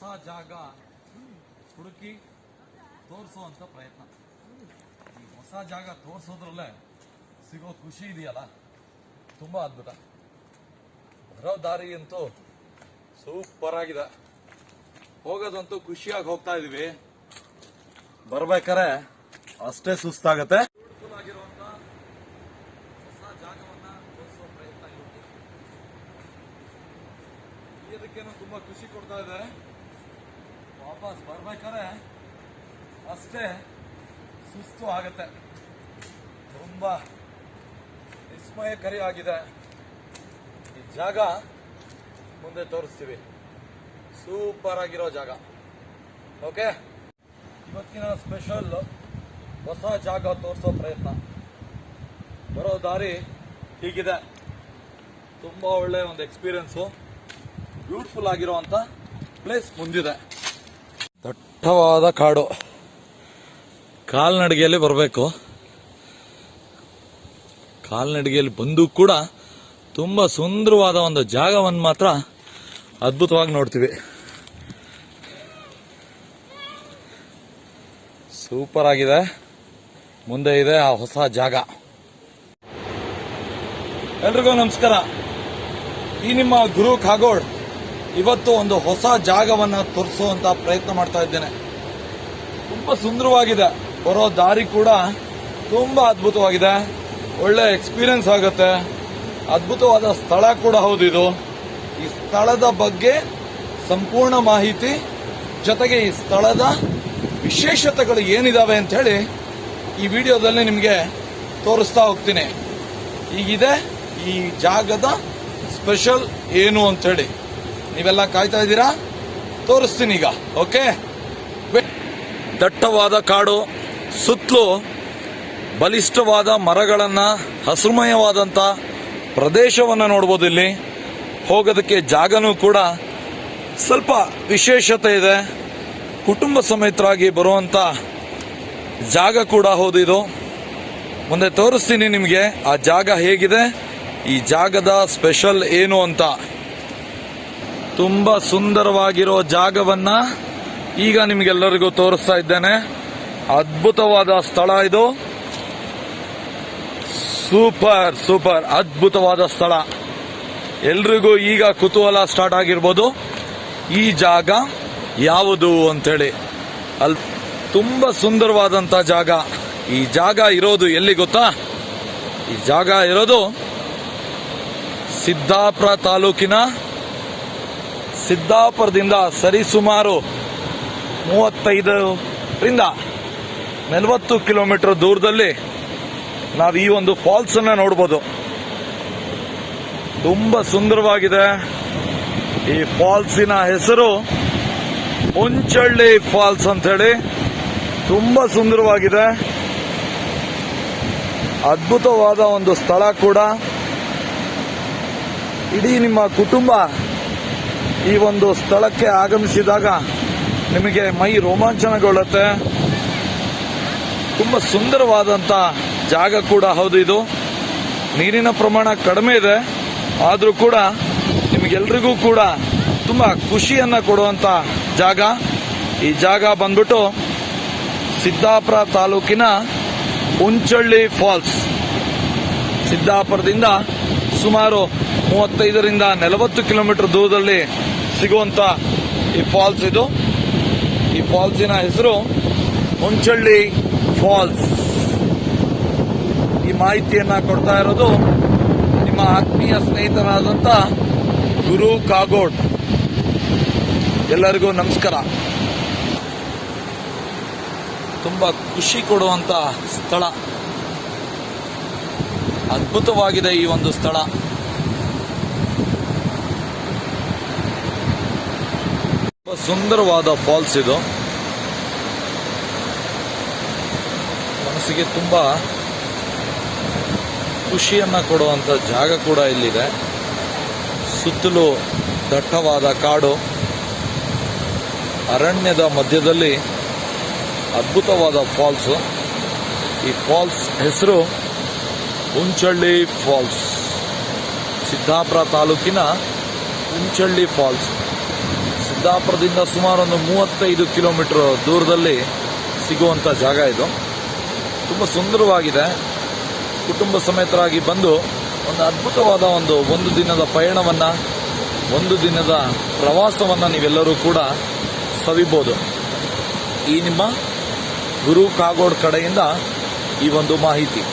ಹೊಸ ಜಾಗ ಹುಡುಕಿ ತೋರಿಸುವಂತ ಪ್ರಯತ್ನ. ಈ ಹೊಸ ಜಾಗ ತೋರಿಸೋದ್ರಲ್ಲೇ ಸಿಗೋ ಖುಷಿ ಇದೆಯಲ್ಲ? ತುಂಬಾ ಅದ್ಭುತ. ಬರೋ ದಾರಿ ಅಂತೂ ಸೂಪರ್ ಆಗಿದೆ. ಹೋಗೋದಂತೂ ಖುಷಿಯಾಗಿ ಹೋಗ್ತಾ ಇದೀವಿ. ಬರ್ಬೇಕಾರೆ ಅಷ್ಟೇ ಸುಸ್ತಾಗತ್ತೆ. ಇದಕ್ಕೇನು ತುಂಬಾ ಖುಷಿ ಕೊಡ್ತಾ ಇದೆ ವಾಪಸ್ ಬರ್ಬೇಕಾದ್ರೆ ಅಷ್ಟೇ ಸುಸ್ತು ಆಗುತ್ತೆ. ತುಂಬಾ ವಿಸ್ಮಯಕಾರಿ ಆಗಿದೆ ಈ ಜಾಗ ಮುಂದೆ ತೋರಿಸ್ತೀವಿ. ಸೂಪರ್ ಆಗಿರೋ ಜಾಗ. ಓಕೆ ಇವತ್ತಿನ ಸ್ಪೆಷಲ್ ಹೊಸ ಜಾಗ ತೋರಿಸೋ ಪ್ರಯತ್ನ. ಬರೋ ದಾರಿ ಹೀಗಿದೆ. ತುಂಬಾ ಒಳ್ಳೆ ಒಂದು ಎಕ್ಸ್ಪೀರಿಯನ್ಸು ಬ್ಯೂಟಿಫುಲ್ ಆಗಿರುವಂತ ಪ್ಲೇಸ್ ಮುಂದಿದೆ. ದಟ್ಟವಾದ ಕಾಡು. ಕಾಲ್ನಡಿಗೆಯಲ್ಲಿ ಬರಬೇಕು. ಕಾಲ್ನಡಿಗೆಯಲ್ಲಿ ಬಂದು ಕೂಡ ತುಂಬ ಸುಂದರವಾದ ಒಂದು ಜಾಗವನ್ನು ಮಾತ್ರ ಅದ್ಭುತವಾಗಿ ನೋಡ್ತೀವಿ. ಸೂಪರ್ ಆಗಿದೆ. ಮುಂದೆ ಇದೆ ಆ ಹೊಸ ಜಾಗ. ಎಲ್ರಿಗೂ ನಮಸ್ಕಾರ. ಈ ನಿಮ್ಮ ಗುರು ಕಾಗೋಡ್ ಇವತ್ತು ಒಂದು ಹೊಸ ಜಾಗವನ್ನ ತೋರಿಸುವಂತ ಪ್ರಯತ್ನ ಮಾಡ್ತಾ ಇದ್ದೇನೆ. ತುಂಬಾ ಸುಂದರವಾಗಿದೆ. ಬರೋ ದಾರಿ ಕೂಡ ತುಂಬಾ ಅದ್ಭುತವಾಗಿದೆ. ಒಳ್ಳೆ ಎಕ್ಸ್ಪೀರಿಯನ್ಸ್ ಆಗುತ್ತೆ. ಅದ್ಭುತವಾದ ಸ್ಥಳ ಕೂಡ ಹೌದು ಇದು. ಈ ಸ್ಥಳದ ಬಗ್ಗೆ ಸಂಪೂರ್ಣ ಮಾಹಿತಿ, ಜೊತೆಗೆ ಈ ಸ್ಥಳದ ವಿಶೇಷತೆಗಳು ಏನಿದಾವೆ ಅಂತ ಹೇಳಿ ಈ ವಿಡಿಯೋದಲ್ಲಿ ನಿಮಗೆ ತೋರಿಸ್ತಾ ಹೋಗ್ತೀನಿ. ಈಗಿದೆ ಈ ಜಾಗದ ಸ್ಪೆಷಲ್ ಏನು ಅಂತ ಹೇಳಿ. ನೀವೆಲ್ಲ ಕಾಯ್ತಾ ಇದ್ದೀರಾ? ತೋರಿಸ್ತೀನಿ ಈಗ, ಓಕೆ? ದಟ್ಟವಾದ ಕಾಡು, ಸುತ್ತಲೂ ಬಲಿಷ್ಠವಾದ ಮರಗಳನ್ನ, ಹಸುಮಯವಾದಂತ ಪ್ರದೇಶವನ್ನ ನೋಡ್ಬೋದು ಇಲ್ಲಿ. ಹೋಗೋದಕ್ಕೆ ಜಾಗನೂ ಕೂಡ ಸ್ವಲ್ಪ ವಿಶೇಷತೆ ಇದೆ. ಕುಟುಂಬ ಸಮೇತರಾಗಿ ಬರುವಂಥ ಜಾಗ ಕೂಡ ಹೌದು ಇದು ಮುಂದೆ ತೋರಿಸ್ತೀನಿ ನಿಮಗೆ ಆ ಜಾಗ ಹೇಗಿದೆ. ಈ ಜಾಗದ ಸ್ಪೆಷಲ್ ಏನು ಅಂತ. ತುಂಬಾ ಸುಂದರವಾಗಿರೋ ಜಾಗವನ್ನ ಈಗ ನಿಮಗೆಲ್ಲರಿಗೂ ತೋರಿಸ್ತಾ ಇದ್ದೇನೆ. ಅದ್ಭುತವಾದ ಸ್ಥಳ ಇದು. ಸೂಪರ್ ಸೂಪರ್, ಅದ್ಭುತವಾದ ಸ್ಥಳ. ಎಲ್ರಿಗೂ ಈಗ ಕುತೂಹಲ ಸ್ಟಾರ್ಟ್ ಆಗಿರ್ಬೋದು. ಈ ಜಾಗ ಯಾವುದು ಅಂತೇಳಿ. ಅಲ್ಲಿ ತುಂಬಾ ಸುಂದರವಾದಂತ ಜಾಗ. ಈ ಜಾಗ ಇರೋದು ಎಲ್ಲಿ ಗೊತ್ತಾ? ಈ ಜಾಗ ಇರೋದು ಸಿದ್ದಾಪುರ ತಾಲೂಕಿನ ಸಿದ್ದಾಪುರದಿಂದ ಸರಿಸುಮಾರು ಮೂವತ್ತೈದರಿಂದ ನಲವತ್ತು ಕಿಲೋಮೀಟರ್ ದೂರದಲ್ಲಿ ನಾವು ಈ ಒಂದು ಫಾಲ್ಸ್ ಅನ್ನ ನೋಡ್ಬೋದು. ತುಂಬಾ ಸುಂದರವಾಗಿದೆ. ಈ ಫಾಲ್ಸಿನ ಹೆಸರು ಮುಂಚಳ್ಳಿ ಫಾಲ್ಸ್ ಅಂತ ಹೇಳಿ ತುಂಬಾ ಸುಂದರವಾಗಿದೆ. ಅದ್ಭುತವಾದ ಒಂದು ಸ್ಥಳ ಕೂಡ. ಇಡೀ ನಿಮ್ಮ ಕುಟುಂಬ ಈ ಒಂದು ಸ್ಥಳಕ್ಕೆ ಆಗಮಿಸಿದಾಗ ನಿಮಗೆ ಮೈ ರೋಮಾಂಚನಗೊಳ್ಳುತ್ತೆ. ತುಂಬಾ ಸುಂದರವಾದಂತ ಜಾಗ ಕೂಡ ಹೌದು ಇದು. ನೀರಿನ ಪ್ರಮಾಣ ಕಡಿಮೆ ಇದೆ. ಆದರೂ ಕೂಡ ನಿಮಗೆಲ್ರಿಗೂ ಕೂಡ ತುಂಬಾ ಖುಷಿಯನ್ನ ಕೊಡುವಂತ ಜಾಗ. ಈ ಜಾಗ ಬಂದ್ಬಿಟ್ಟು ಸಿದ್ದಾಪುರ ತಾಲೂಕಿನ ಉಂಚಳ್ಳಿ ಫಾಲ್ಸ್. ಸಿದ್ದಾಪುರದಿಂದ ಸುಮಾರು ಮೂವತ್ತೈದರಿಂದ ನಲವತ್ತು ಕಿಲೋಮೀಟರ್ ದೂರದಲ್ಲಿ ಸಿಗುವಂತ ಈ ಫಾಲ್ಸ್ ಇದು. ಈ ಫಾಲ್ಸಿನ ಹೆಸರು ಮುಂಚಳ್ಳಿ ಫಾಲ್ಸ್ ಈ ಮಾಹಿತಿಯನ್ನ ಕೊಡ್ತಾ ಇರೋದು ನಿಮ್ಮ ಆತ್ಮೀಯ ಸ್ನೇಹಿತನಾದಂಥ ಗುರು ಕಾಗೋಡ್. ಎಲ್ಲರಿಗೂ ನಮಸ್ಕಾರ. ತುಂಬಾ ಖುಷಿ ಕೊಡುವಂತ ಸ್ಥಳ. ಅದ್ಭುತವಾಗಿದೆ ಈ ಒಂದು ಸ್ಥಳ. ಸುಂದರವಾದ ಫಾಲ್ಸ್ ಇದು. ಮನಸ್ಸಿಗೆ ತುಂಬಾ ಖುಷಿಯನ್ನ ಕೊಡುವಂತ ಜಾಗ ಕೂಡ ಇಲ್ಲಿದೆ. ಸುತ್ತಲೂ ದಟ್ಟವಾದ ಕಾಡು. ಅರಣ್ಯದ ಮಧ್ಯದಲ್ಲಿ ಅದ್ಭುತವಾದ ಫಾಲ್ಸ್. ಈ ಫಾಲ್ಸ್ ಹೆಸರು ಹುಂಚಳ್ಳಿ ಫಾಲ್ಸ್. ಸಿದ್ದಾಪುರ ತಾಲೂಕಿನ ಉಂಚಳ್ಳಿ ಫಾಲ್ಸ್. ಸಿದ್ದಾಪುರದಿಂದ ಸುಮಾರು ಒಂದು ಮೂವತ್ತೈದು ಕಿಲೋಮೀಟರ್ ದೂರದಲ್ಲಿ ಸಿಗುವಂಥ ಜಾಗ ಇದು. ತುಂಬ ಸುಂದರವಾಗಿದೆ. ಕುಟುಂಬ ಸಮೇತರಾಗಿ ಬಂದು ಒಂದು ಅದ್ಭುತವಾದ ಒಂದು ಒಂದು ದಿನದ ಪಯಣವನ್ನು, ಒಂದು ದಿನದ ಪ್ರವಾಸವನ್ನ ನೀವೆಲ್ಲರೂ ಕೂಡ ಸವಿಬೋದು. ಈ ನಿಮ್ಮ ಗುರು ಕಾಗೋಡ್ ಕಡೆಯಿಂದ ಈ ಒಂದು ಮಾಹಿತಿ.